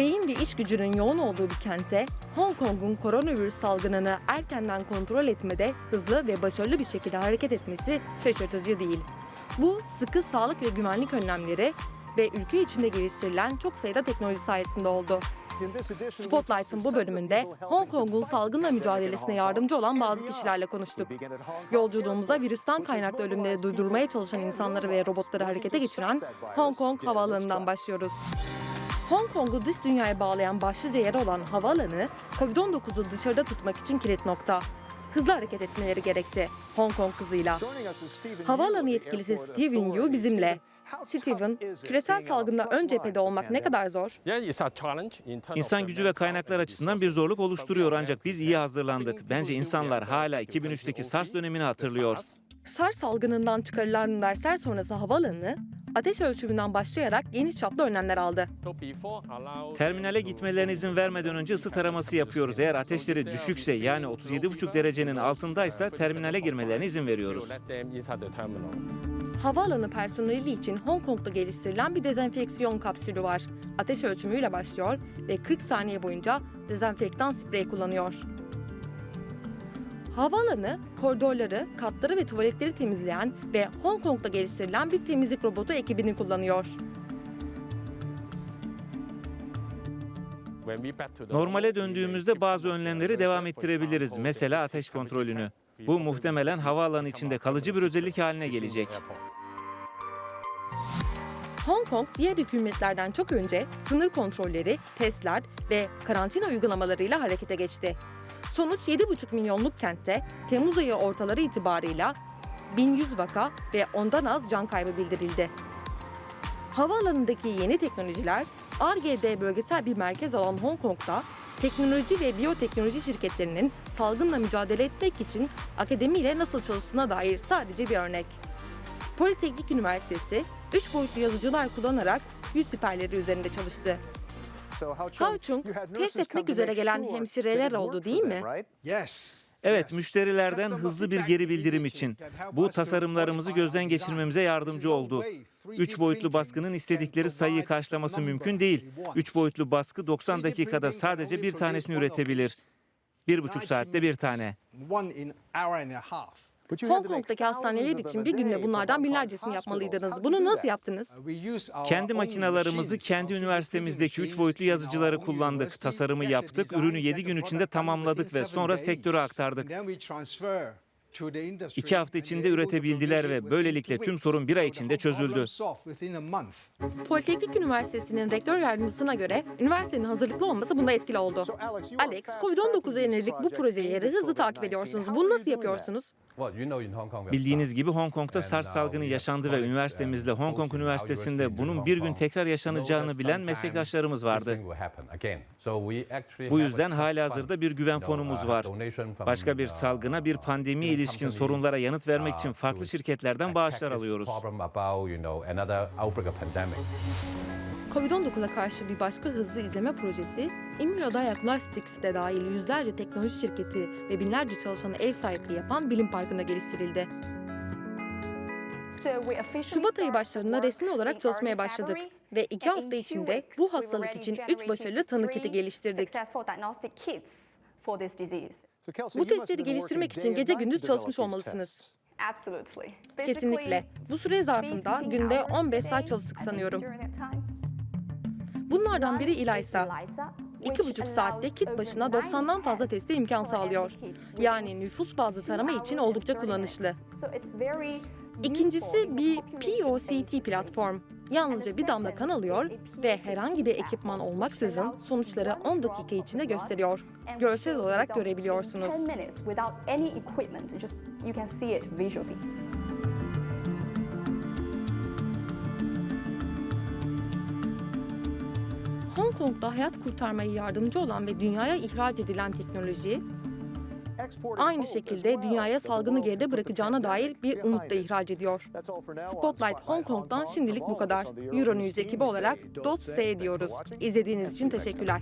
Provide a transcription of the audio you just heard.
Beyin ve iş gücünün yoğun olduğu bir kente Hong Kong'un koronavirüs salgınını erkenden kontrol etmede hızlı ve başarılı bir şekilde hareket etmesi şaşırtıcı değil. Bu sıkı sağlık ve güvenlik önlemleri ve ülke içinde geliştirilen çok sayıda teknoloji sayesinde oldu. Spotlight'ın bu bölümünde Hong Kong'un salgınla mücadelesine yardımcı olan bazı kişilerle konuştuk. Yolculuğumuza virüsten kaynaklı ölümleri durdurmaya çalışan insanları ve robotları harekete geçiren Hong Kong havaalanından başlıyoruz. Hong Kong'u dış dünyaya bağlayan başlıca yer olan havaalanı, Covid-19'u dışarıda tutmak için kilit nokta. Hızlı hareket etmeleri gerekti Hong Kong hızıyla. Havaalanı yetkilisi Steven Yu bizimle. Steven, küresel salgında ön cephede olmak ne kadar zor? İnsan gücü ve kaynaklar açısından bir zorluk oluşturuyor ancak biz iyi hazırlandık. Bence insanlar hala 2003'teki SARS dönemini hatırlıyor. SARS salgınından çıkarılan dersler sonrası havaalanı, ateş ölçümünden başlayarak geniş çaplı önlemler aldı. Terminale gitmelerine izin vermeden önce ısı taraması yapıyoruz. Eğer ateşleri düşükse yani 37,5 derecenin altındaysa terminale girmelerine izin veriyoruz. Havaalanı personeli için Hong Kong'da geliştirilen bir dezenfeksiyon kapsülü var. Ateş ölçümüyle başlıyor ve 40 saniye boyunca dezenfektan sprey kullanıyor. Havaalanı, koridorları, katları ve tuvaletleri temizleyen ve Hong Kong'da geliştirilen bir temizlik robotu ekibini kullanıyor. Normale döndüğümüzde bazı önlemleri devam ettirebiliriz. Mesela ateş kontrolünü. Bu muhtemelen havaalanı içinde kalıcı bir özellik haline gelecek. Hong Kong diğer hükümetlerden çok önce sınır kontrolleri, testler ve karantina uygulamalarıyla harekete geçti. Sonuç 7,5 milyonluk kentte Temmuz ayı ortaları itibarıyla 1100 vaka ve ondan az can kaybı bildirildi. Havaalanındaki yeni teknolojiler, ARGD bölgesel bir merkez olan Hong Kong'da teknoloji ve biyoteknoloji şirketlerinin salgınla mücadele etmek için akademiyle nasıl çalıştığına dair sadece bir örnek. Politeknik Üniversitesi 3 boyutlu yazıcılar kullanarak yüz siperleri üzerinde çalıştı. Hao Chung, test etmek üzere gelen hemşireler oldu değil mi? Evet, müşterilerden hızlı bir geri bildirim için. Bu tasarımlarımızı gözden geçirmemize yardımcı oldu. 3 boyutlu baskının istedikleri sayıyı karşılaması mümkün değil. 3 boyutlu baskı 90 dakikada sadece bir tanesini üretebilir. Bir buçuk saatte bir tane. Hong Kong'daki hastaneler için bir günde bunlardan binlercesini yapmalıydınız. Bunu nasıl yaptınız? Kendi makinalarımızı kendi üniversitemizdeki 3 boyutlu yazıcıları kullandık. Tasarımı yaptık, ürünü 7 gün içinde tamamladık ve sonra sektöre aktardık. İki hafta içinde üretebildiler ve böylelikle tüm sorun bir ay içinde çözüldü. Politeknik Üniversitesi'nin rektör yardımcısına göre üniversitenin hazırlıklı olması bunda etkili oldu. Alex, Covid-19'a yönelik bu projeleri hızlı takip ediyorsunuz. Bunu nasıl yapıyorsunuz? Bildiğiniz gibi Hong Kong'da SARS salgını yaşandı ve üniversitemizle Hong Kong Üniversitesi'nde bunun bir gün tekrar yaşanacağını bilen meslektaşlarımız vardı. Bu yüzden halihazırda bir güven fonumuz var. Başka bir salgına, bir pandemiye ilişkin sorunlara yanıt vermek için farklı şirketlerden bağışlar alıyoruz. Covid-19'a karşı bir başka hızlı izleme projesi, Immunodiagnostics de dahil yüzlerce teknoloji şirketi ve binlerce çalışanı ev sahipliği yapan bilim parkında geliştirildi. Şubat ayı başlarında resmi olarak çalışmaya başladık ve iki hafta içinde bu hastalık için üç başarılı tanı kiti geliştirdik. Bu testleri geliştirmek için gece gündüz çalışmış olmalısınız. Kesinlikle. Bu süre zarfında günde 15 saat çalıştık sanıyorum. Bunlardan biri İlaysa. İki buçuk saatte kit başına 90'dan fazla teste imkan sağlıyor. Yani nüfus bazlı tarama için oldukça kullanışlı. İkincisi bir POCT platform. Yalnızca bir damla kan alıyor ve herhangi bir ekipman olmaksızın sonuçları 10 dakika içinde gösteriyor. Görsel olarak görebiliyorsunuz. Hong Kong'da hayat kurtarmaya yardımcı olan ve dünyaya ihraç edilen teknoloji, aynı şekilde dünyaya salgını geride bırakacağına dair bir umut da ihraç ediyor. Spotlight Hong Kong'dan şimdilik bu kadar. Euronews ekibi olarak .s diyoruz. İzlediğiniz için teşekkürler.